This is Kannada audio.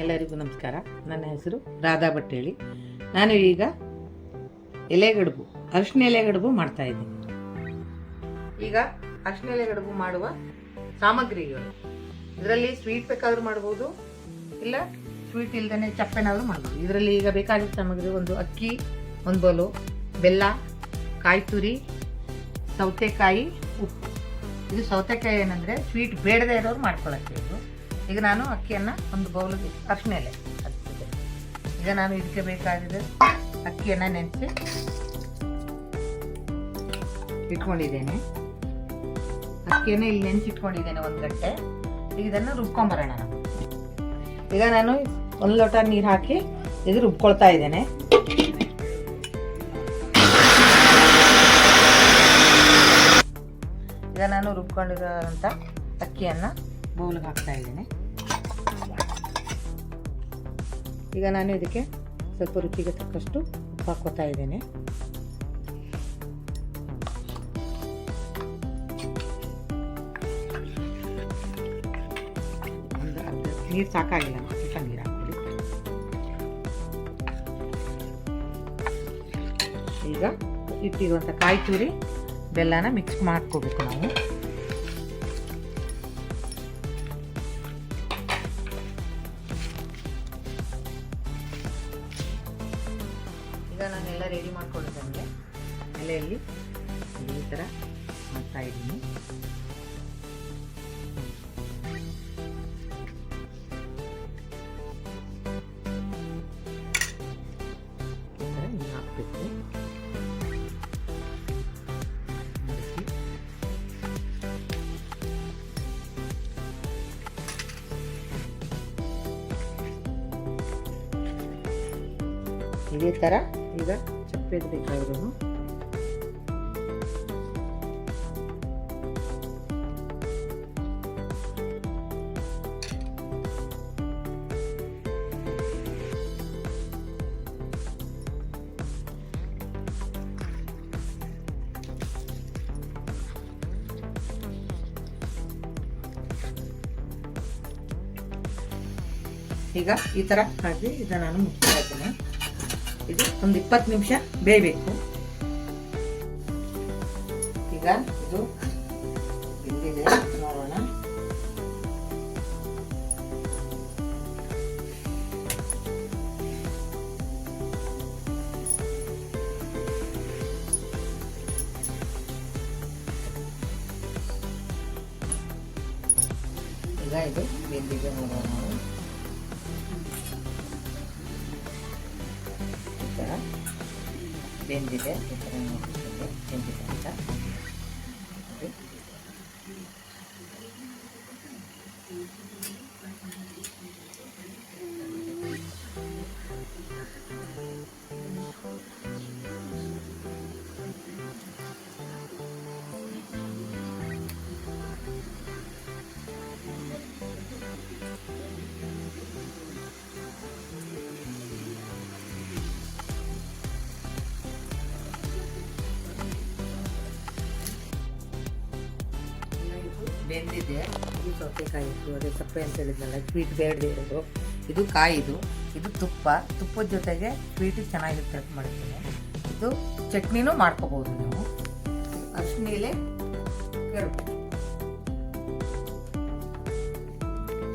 ಎಲ್ಲರಿಗೂ ನಮಸ್ಕಾರ. ನನ್ನ ಹೆಸರು ರಾಧಾ ಭಟ್ಟೇಳಿ ನಾನು ಈಗ ಎಲೆಗಡುಬು ಅರಿಶಿನ ಎಲೆಗಡುಬು ಮಾಡ್ತಾ ಇದ್ದೀನಿ. ಈಗ ಅರಿಶಿನ ಎಲೆಗಡುಬು ಮಾಡುವ ಸಾಮಗ್ರಿಗಳು ಇದರಲ್ಲಿ ಸ್ವೀಟ್ ಬೇಕಾದರೂ ಮಾಡ್ಬೋದು, ಇಲ್ಲ ಸ್ವೀಟ್ ಇಲ್ದೇ ಚಪ್ಪೆನಾದರೂ ಮಾಡ್ಬೋದು. ಇದರಲ್ಲಿ ಈಗ ಬೇಕಾದ ಸಾಮಗ್ರಿ ಒಂದು ಅಕ್ಕಿ, ಒಂದು ಬಲು, ಬೆಲ್ಲ ಕಾಯಿ ತುರಿ ಸೌತೆಕಾಯಿ, ಉಪ್ಪು. ಇದು ಸೌತೆಕಾಯಿ ಏನಂದರೆ ಸ್ವೀಟ್ ಬೇಡದೇ ಇರೋರು ಮಾಡ್ಕೊಳ್ಳೋಕ್ಕೆ ಇದು ಈಗ ನಾನು ಅಕ್ಕಿಯನ್ನು ಒಂದು ಬೌಲಿಗೆ ಅರಿಶಿನ ಎಲೆ ಹಚ್ಚಿದೆ. ಈಗ ನಾನು ಇದಕ್ಕೆ ಬೇಕಾಗಿದೆ ಅಕ್ಕಿಯನ್ನು ನೆನೆಸಿ ಇಟ್ಕೊಂಡಿದ್ದೇನೆ. ಅಕ್ಕಿಯನ್ನು ಇಲ್ಲಿ ನೆನೆಸಿಟ್ಕೊಂಡಿದ್ದೇನೆ ಒಂದು ಗಂಟೆ. ಈಗ ಇದನ್ನು ರುಬ್ಕೊಂಬರೋಣ ನಾವು. ಈಗ ನಾನು ಒಂದು ಲೋಟ ನೀರು ಹಾಕಿ ಇದು ರುಬ್ಕೊಳ್ತಾ ಇದ್ದೇನೆ. ಈಗ ನಾನು ರುಬ್ಕೊಂಡಿರೋಂಥ ಅಕ್ಕಿಯನ್ನು ಬೌಲ್ಗೆ ಹಾಕ್ತಾ ಇದ್ದೇನೆ. ಈಗ ನಾನು ಇದಕ್ಕೆ ಸ್ವಲ್ಪ ರುಚಿಗೆ ತಕ್ಕಷ್ಟು ಉಪ್ಪು ಹಾಕೋತಾ ಇದ್ದೇನೆ. ನೀರು ಸಾಕಾಗಿಲ್ಲ ಸ್ವಲ್ಪ ನೀರು ಹಾಕ್ಬಿಡಿ ಈಗ ಇಟ್ಟಿರುವಂಥ ಕಾಯಿ ತುರಿ ಬೆಲ್ಲನ ಮಿಕ್ಸ್ ಮಾಡ್ಕೋಬೇಕು ನಾವು. ಈಗ ನಾನೆಲ್ಲ ರೆಡಿ ಮಾಡ್ಕೊಂಡಿದ್ದಂಗೆ ಎಲೆಯಲ್ಲಿ ಈ ಥರ ಮಾಡ್ತಾ ಇದ್ದೀನಿ. ಈ ಥರ ಇದೇ ಥರ ಈಗ ಚಪ್ಪೆದು ಬೇಕಾದ್ರೂ ಈಗ ಈ ಥರ ಹಾಕಿ ಇದನ್ನ ನಾನು ಮುಚ್ತಾ ಇದ್ದೇನೆ. ಇದು ಒಂದು ಇಪ್ಪತ್ತು ನಿಮಿಷ ಬೇಯಬೇಕು. ಈಗ ಇದು ಬೆಂದಿದೆ ನೋಡೋಣ. ಈಗ ಇದು ಬೆಂದಿದೆ ನೋಡೋಣ. ಬೆಂದಿದೆ ಈ ಥರ ನೋಡ್ತಿದ್ದೆ ಬೆಂದಿದೆ ಅಂತ ಇದು. ಬೆಂದಿದೆ. ಇದು ಸೌತೆಕಾಯಿ ಇತ್ತು ಅದೇ ಸಪ್ಪೆ ಅಂತ ಹೇಳಿದ್ನಲ್ಲ ಸ್ವೀಟ್ ಬೇಡದೆ ಇರೋದು. ಇದು ಕಾಯಿ ಇದು ತುಪ್ಪ. ತುಪ್ಪದ ಜೊತೆಗೆ ಸ್ವೀಟು ಚೆನ್ನಾಗಿರುತ್ತೆ ಅಂತ ಮಾಡ್ತೀನಿ. ಇದು ಚಟ್ನಿನೂ ಮಾಡ್ಕೋಬೋದು ನೀವು. ಅಷ್ಟು ಮೇಲೆ ಕೆರಡು